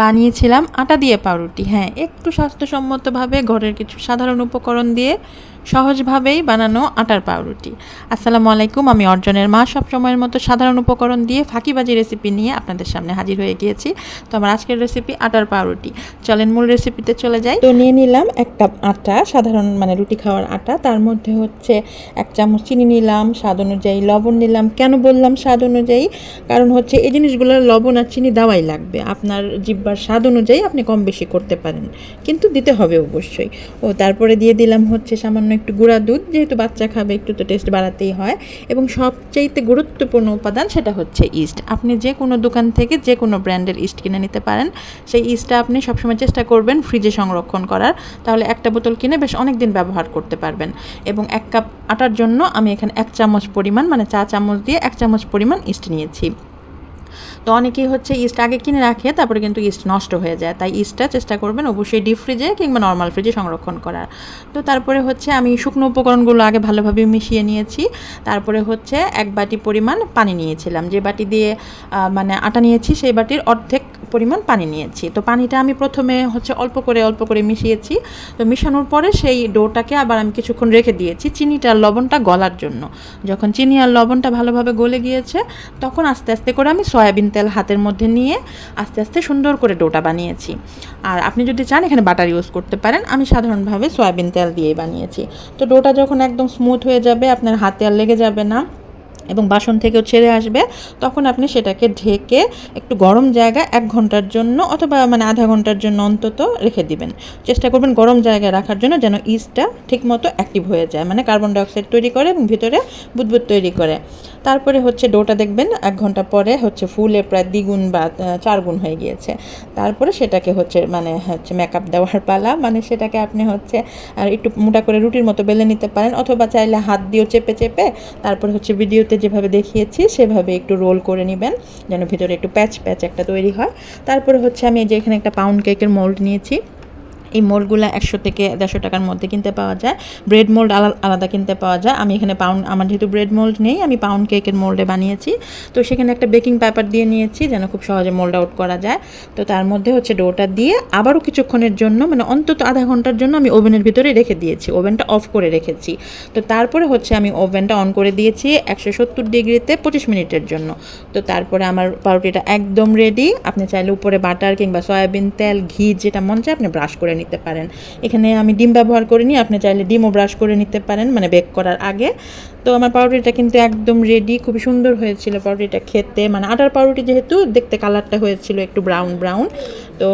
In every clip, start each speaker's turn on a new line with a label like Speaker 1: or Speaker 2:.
Speaker 1: বানিয়েছিলাম আটা দিয়ে পাউরুটি। হ্যাঁ একটু স্বাস্থ্যসম্মতভাবে ঘরের কিছু সাধারণ উপকরণ দিয়ে সহজভাবেই বানানো আটার পাউরুটি। আসসালামু আলাইকুম, আমি অর্জনের মা সব সময়ের মতো সাধারণ উপকরণ দিয়ে ফাঁকিবাজি রেসিপি নিয়ে আপনাদের সামনে হাজির হয়ে গিয়েছি। তো আমার আজকের রেসিপি আটার পাউরুটি। চলেন মূল রেসিপিতে চলে যাই। তো নিয়ে নিলাম এক কাপ আটা, সাধারণ মানে রুটি খাওয়ার আটা। তার মধ্যে হচ্ছে এক চামচ চিনি নিলাম, স্বাদ অনুযায়ী লবণ নিলাম। কেন বললাম স্বাদ অনুযায়ী? কারণ হচ্ছে এই জিনিসগুলো লবণ আর চিনি দেওয়াই লাগবে। আপনার জিব্বার স্বাদ অনুযায়ী আপনি কম বেশি করতে পারেন। কিন্তু দিতে হবে অবশ্যই। ও তারপরে দিয়ে দিলাম হচ্ছে সামান্য একটু গুঁড়া দুধ, যেহেতু বাচ্চা খাবে একটু তো টেস্ট বাড়াতেই হয়। এবং সবচাইতে গুরুত্বপূর্ণ উপাদান সেটা হচ্ছে ইস্ট আপনি যে কোনো দোকান থেকে যে কোনো ব্র্যান্ডের ইস্ট কিনে নিতে পারেন। সেই ইস্টটা আপনি সবসময় চেষ্টা করবেন ফ্রিজে সংরক্ষণ করার। তাহলে একটা বোতল কিনে বেশ অনেক দিন ব্যবহার করতে পারবেন। এবং এক কাপ আটার জন্য আমি এখানে এক চামচ পরিমাণ মানে চা চামচ দিয়ে এক চামচ পরিমাণ ইস্ট নিয়েছি। তো অনেকেই হচ্ছে ইস্ট আগে কিনে রাখে, তারপরে কিন্তু ইস্ট নষ্ট হয়ে যায়। তাই ইস্টটা চেষ্টা করবেন অবশ্যই ডিপ ফ্রিজে কিংবা নর্মাল ফ্রিজে সংরক্ষণ করার। তো তারপরে হচ্ছে আমি শুকনো উপকরণগুলো আগে ভালোভাবে মিশিয়ে নিয়েছি। তারপরে হচ্ছে এক বাটি পরিমাণ পানি নিয়েছিলাম। যে বাটি দিয়ে মানে আটা নিয়েছি, সেই বাটির অর্ধেক পরিমাণ পানি নিয়েছি। তো পানিটা আমি প্রথমে হচ্ছে অল্প করে অল্প করে মিশিয়েছি। তো মিশানোর পরে সেই ডোটাকে আবার আমি কিছুক্ষণ রেখে দিয়েছি চিনিটা আর লবণটা গলার জন্য। যখন চিনি আর লবণটা ভালোভাবে গলে গিয়েছে, তখন আস্তে আস্তে করে আমি সয়াবিন তেল হাতের মধ্যে নিয়ে আস্তে আস্তে সুন্দর করে ডোটা বানিয়েছি। আর আপনি যদি চান এখানে বাটার ইউজ করতে পারেন, আমি সাধারণভাবে সয়াবিন তেল দিয়েই বানিয়েছি। তো ডোটা যখন একদম স্মুথ হয়ে যাবে, আপনার হাতে আর লেগে যাবে না। এবং বাসন থেকেও ছেড়ে আসবে, তখন আপনি সেটাকে ঢেকে একটু গরম জায়গা এক ঘণ্টার জন্য অথবা মানে আধা ঘণ্টার জন্য অন্তত রেখে দিবেন। চেষ্টা করবেন গরম জায়গায় রাখার জন্য যেন ইস্টটা ঠিকমতো অ্যাক্টিভ হয়ে যায় মানে কার্বন ডাইঅক্সাইড তৈরি করে এবং ভিতরে বুদবুদ তৈরি করে। তারপরে হচ্ছে ডোটা দেখবেন এক ঘণ্টা পরে হচ্ছে ফুলে প্রায় দ্বিগুণ বা আহ, চার গুণ হয়ে গিয়েছে। তারপরে সেটাকে হচ্ছে মানে হচ্ছে মেকআপ দেওয়ার পালা মানে সেটাকে আপনি হচ্ছে আর একটু মোটা করে রুটির মতো বেলে নিতে পারেন অথবা চাইলে হাত দিয়েও চেপে চেপে তারপরে হচ্ছে ভিডিওতে যেভাবে দেখিয়েছি সেভাবে একটু রোল করে নেবেন যেন ভিতরে একটু প্যাচ প্যাচ একটা তৈরি হয়। তারপরে হচ্ছে আমি যে এখানে একটা পাউন্ড কেকের মোল্ড নিয়েছি। এই মোল্ডগুলো একশো থেকে দেড়শো টাকার মধ্যে কিনতে পাওয়া যায়। ব্রেড মোল্ড আলাদা কিনতে পাওয়া যায়। আমি এখানে পাউন্ড আমার যেহেতু ব্রেড মোল্ড নেই, আমি পাউন্ড কেকের মোল্ডে বানিয়েছি। তো সেখানে একটা বেকিং পেপার দিয়ে নিয়েছি যেন খুব সহজে মোল্ড আউট করা যায়। তো তার মধ্যে হচ্ছে ডোটা দিয়ে আবারও কিছুক্ষণের জন্য মানে অন্তত আধা ঘণ্টার জন্য আমি ওভেনের ভিতরে রেখে দিয়েছি, ওভেনটা অফ করে রেখেছি। তো তারপরে হচ্ছে আমি ওভেনটা অন করে দিয়েছি একশো সত্তর ডিগ্রিতে পঁচিশ মিনিটের জন্য। তো তারপরে আমার পাউরুটিটা একদম রেডি আপনি চাইলে উপরে বাটার কিংবা সয়াবিন তেল, ঘি, যেটা মন চায় আপনি ব্রাশ করে নিতে পারেন। এখানে আমি ডিম ব্যবহার করিনি, আপনি চাইলে ডিমও ব্রাশ করে নিতে পারেন মানে বেক করার আগে। তো আমার পাউরুটিটা কিন্তু একদম রেডি খুবই সুন্দর হয়েছিল পাউরুটিটা খেতে। মানে আটার পাউরুটি যেহেতু, দেখতে কালারটা হয়েছিল একটু ব্রাউন ব্রাউন তো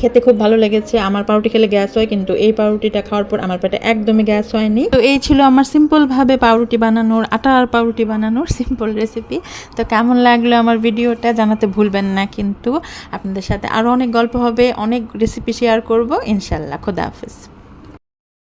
Speaker 1: খেতে খুব ভালো লেগেছে। আমার পাউরুটি খেলে গ্যাস হয়, কিন্তু এই পাউরুটিটা খাওয়ার পর আমার পেটে একদমই গ্যাস হয়নি। তো এই ছিল আমার সিম্পলভাবে পাউরুটি বানানোর, আটা আর পাউরুটি বানানোর সিম্পল রেসিপি তো কেমন লাগল আমার ভিডিওটা জানাতে ভুলবেন না, কিন্তু আপনাদের সাথে আরও অনেক গল্প হবে, অনেক রেসিপি শেয়ার করব। ইনশাল্লাহ, খোদা হাফেজ।